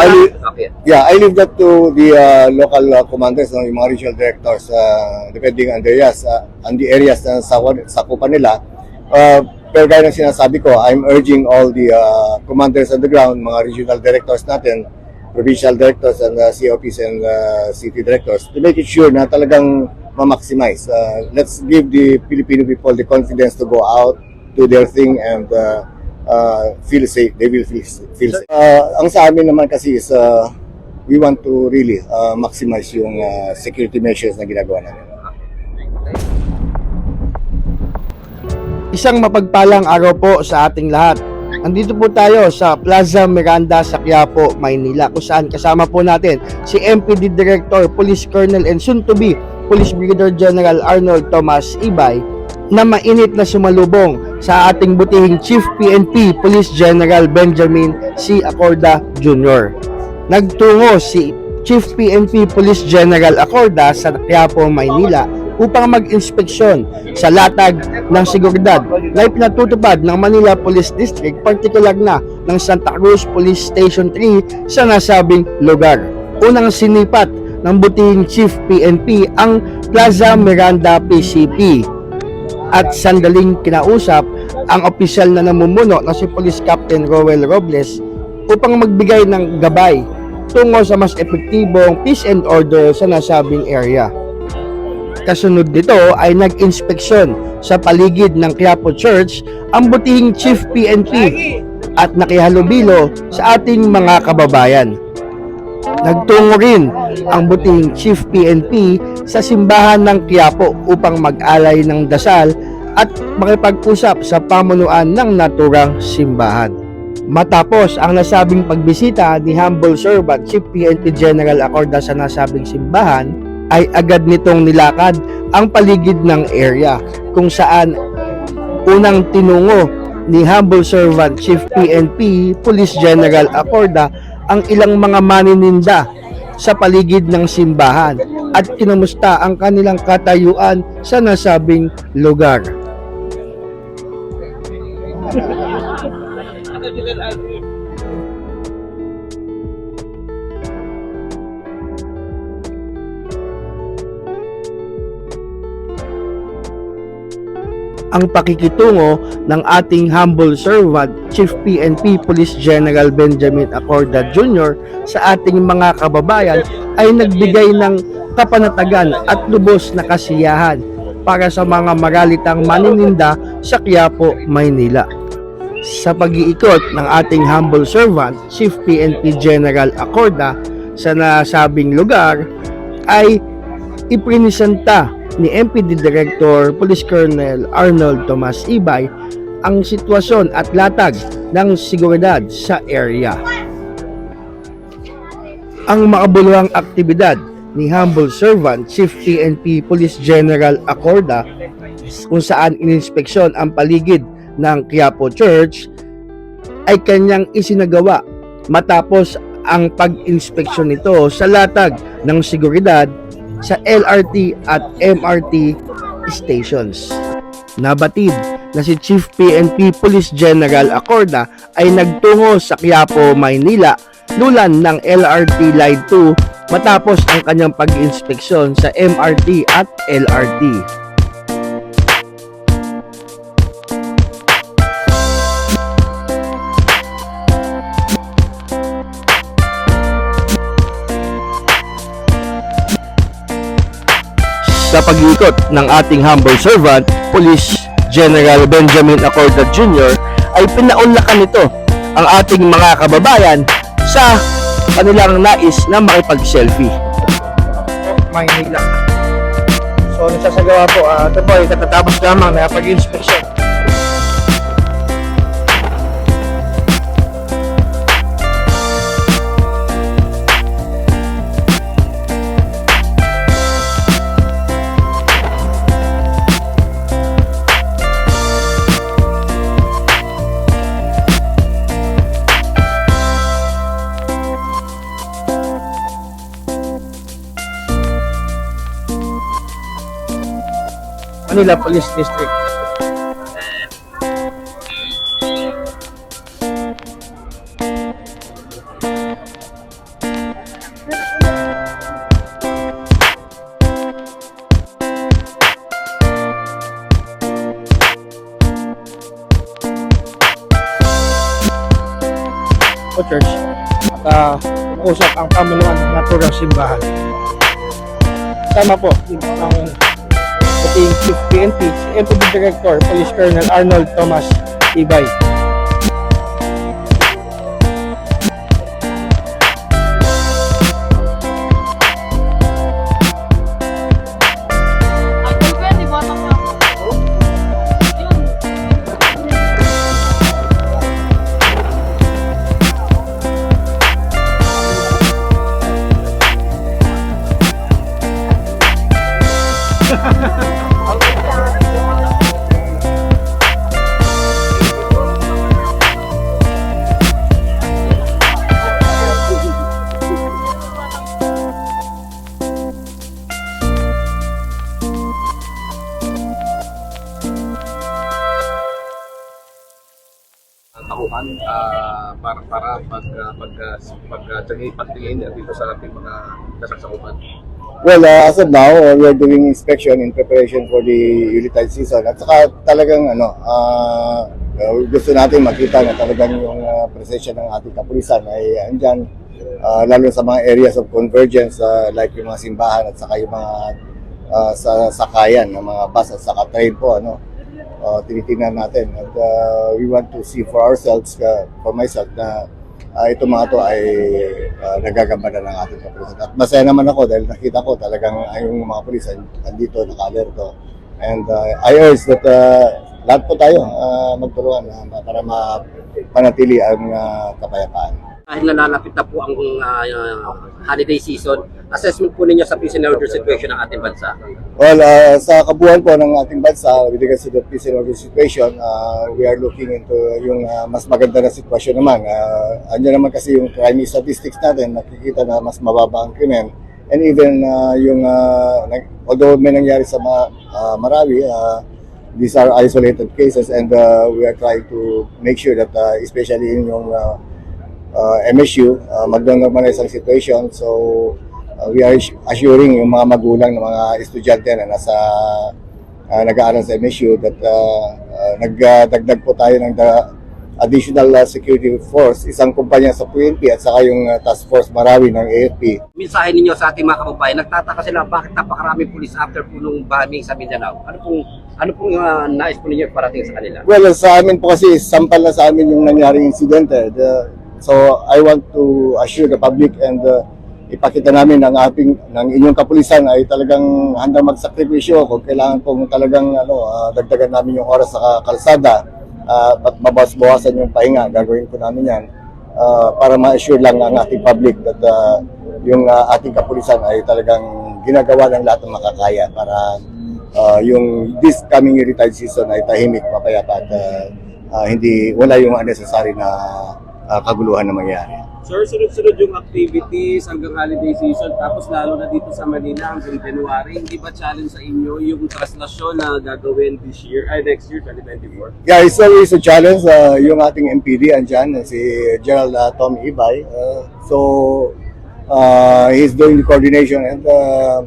I leave, yeah, I leave that to the uh, local uh, commanders, no, yung mga regional directors, uh, depending on the areas, uh, on the areas na sa sakupan nila. Uh, pero gaya ng sinasabi ko, I'm urging all the uh, commanders on the ground, mga regional directors natin, provincial directors and uh, COPs and uh, city directors to make it sure na talagang ma-maximize. Uh, let's give the Filipino people the confidence to go out, do their thing and uh, uh, feel safe. They will feel, feel safe. Uh, ang sa amin naman kasi is uh, we want to really uh, maximize yung uh, security measures na ginagawa namin. Isang mapagpalang araw po sa ating lahat. Andito po tayo sa Plaza Miranda sa Quiapo, Maynila kung saan kasama po natin si MPD Director, Police Colonel and soon to be Police Brigadier General Arnold Thomas Ibay na mainit na sumalubong sa ating butihing Chief PNP Police General Benjamin C. Acorda Jr. Nagtungo si Chief PNP Police General Acorda sa Quiapo, Maynila upang mag-inspeksyon sa latag ng seguridad na ipinatutupad ng Manila Police District, partikular na ng Santa Cruz Police Station 3 sa nasabing lugar. Unang sinipat ng butihing Chief PNP ang Plaza Miranda PCP at sandaling kinausap ang opisyal na namumuno na si Police Captain Roel Robles upang magbigay ng gabay tungo sa mas epektibong peace and order sa nasabing area. Kasunod nito ay nag-inspeksyon sa paligid ng Quiapo Church ang butihing Chief PNP at nakihalubilo sa ating mga kababayan. Nagtungo rin ang butihing Chief PNP sa simbahan ng Quiapo upang mag-alay ng dasal at makipag-usap sa pamunuan ng naturang simbahan. Matapos ang nasabing pagbisita ni Humble Servant Chief PNP General Acorda sa nasabing simbahan, ay agad nitong nilakad ang paligid ng area kung saan unang tinungo ni Humble Servant Chief PNP Police General Acorda ang ilang mga manininda sa paligid ng simbahan at kinumusta ang kanilang katayuan sa nasabing lugar. ang pakikitungo ng ating humble servant, Chief PNP Police General Benjamin Acorda Jr. sa ating mga kababayan ay nagbigay ng kapanatagan at lubos na kasiyahan para sa mga maralitang manininda sa Quiapo, Maynila. Sa pag-iikot ng ating humble servant, Chief PNP General Acorda sa nasabing lugar ay iprinisenta ni MPD Director Police Colonel Arnold Tomas Ibay ang sitwasyon at latag ng seguridad sa area. Ang makabuluhang aktibidad ni Humble Servant Chief PNP Police General Acorda kung saan ininspeksyon ang paligid ng Quiapo Church ay kanyang isinagawa matapos ang pag-inspeksyon nito sa latag ng seguridad sa LRT at MRT stations. Nabatid na si Chief PNP Police General Acorda ay nagtungo sa Quiapo, Maynila lulan ng LRT Line 2 matapos ang kanyang pag-inspeksyon sa MRT at LRT. sa pag-iikot ng ating humble servant, Police General Benjamin Acorda Jr. ay pinaunlakan nito ang ating mga kababayan sa kanilang nais na makipag-selfie. Maynila. So, nagsasagawa po, uh, ito po katatapos lamang na pag-inspection. Manila Police District. po church at uh, usap ang pamunuan ng naturang simbahan. Sama po ang Chief PNP, si Director, Police Colonel Arnold Thomas Ibay. Ah, para para pag uh, pag uh, pag uh, tingin pagtingin dito sa ating mga kasasakupan. Well, uh, as of now, uh, we are doing inspection in preparation for the Yuletide season. At saka talagang ano, uh, uh, gusto natin makita na talagang yung uh, presensya ng ating kapulisan ay andyan, uh, lalo sa mga areas of convergence uh, like yung mga simbahan at saka yung mga uh, sa sakayan ng mga bus at saka train po ano uh, tinitingnan natin and uh, we want to see for ourselves uh, for myself na uh, ito mga to ay uh, nagagambala ng ating kapulisan. At masaya naman ako dahil nakita ko talagang yung mga pulisan andito, naka-alerto. And uh, I urge that uh, lahat po tayo uh, magtulungan uh, para mapanatili ang uh, kapayapaan. Dahil nalalapit na po ang ah, holiday season, assessment po ninyo sa peace and order situation ng ating bansa. Well, uh, sa kabuuan po ng ating bansa, with regards to the peace and order situation, uh, we are looking into yung uh, mas maganda na sitwasyon naman. Uh, andyan naman kasi yung crime statistics natin, nakikita na mas mababa ang krimen. And even uh, yung, uh, although may nangyari sa ma- uh, Marawi, uh, these are isolated cases and uh, we are trying to make sure that uh, especially in yung uh, uh, MSU, uh, mag-normalize ang situation. So, uh, we are assuring yung mga magulang ng mga estudyante na nasa uh, nag-aaral sa MSU that uh, uh, nagdagdag po tayo ng the additional uh, security force, isang kumpanya sa PNP at saka yung uh, task force Marawi ng AFP. Mensahe ninyo sa ating mga kababayan, nagtataka sila bakit napakaraming pulis after po nung bombing sa Mindanao. Ano pong ano pong ah, nais po ninyo parating sa kanila? Well, sa amin po kasi, sampal na sa amin yung nangyaring insidente. The, so, I want to assure the public and uh, ipakita namin ng ating ng inyong kapulisan ay talagang handang magsakripisyo kung kailangan po talagang ano ah, dagdagan namin yung oras sa kalsada uh, at mabawas-bawasan yung pahinga. Gagawin po namin yan ah, para ma-assure lang ang ating public that ah, yung ah, ating kapulisan ay talagang ginagawa ng lahat ng makakaya para ah, yung this coming retired season ay tahimik, mapayapa at ah, ah, hindi wala yung unnecessary na ah, kaguluhan na mangyayari. Sir, sunod-sunod yung activities hanggang holiday season tapos lalo na dito sa Manila hanggang January. Hindi ba challenge sa inyo yung traslasyon na gagawin this year, ay next year, 2024? Yeah, it's always a challenge. Uh, yung ating MPD andyan, si General uh, Tom Ibay. Uh, so, uh, he's doing the coordination and uh,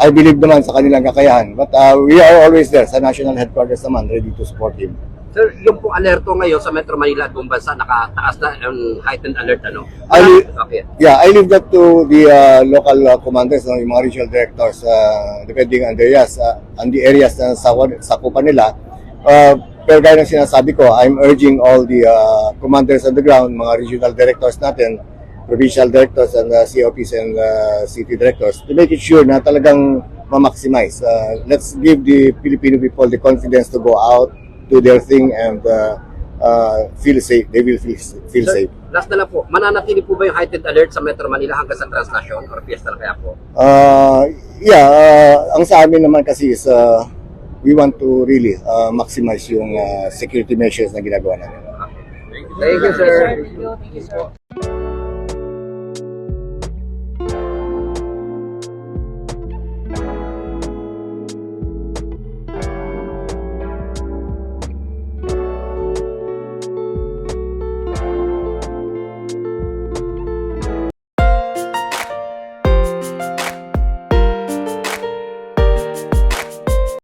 I believe naman sa kanilang kakayahan. But uh, we are always there sa national headquarters naman, ready to support him. Sir, yung po alerto ngayon sa Metro Manila at buong bansa, nakataas na ang heightened alert ano? Ali- okay. Yeah, I leave that to the uh, local uh, commanders, no, yung mga regional directors, uh, depending on the areas, uh, on the areas na sa sakupan nila. Uh, pero gaya ng sinasabi ko, I'm urging all the uh, commanders on the ground, mga regional directors natin, provincial directors and uh, COPs and uh, city directors to make it sure na talagang ma-maximize. Uh, let's give the Filipino people the confidence to go out, do their thing and uh, uh, feel safe. They will feel, feel Sir, safe. last na lang po, mananatili po ba yung heightened alert sa Metro Manila hanggang sa translasyon or fiesta na kaya po? Uh, yeah, uh, ang sa amin naman kasi is uh, we want to really uh, maximize yung uh, security measures na ginagawa namin. Thank you, sir. Thank you, sir.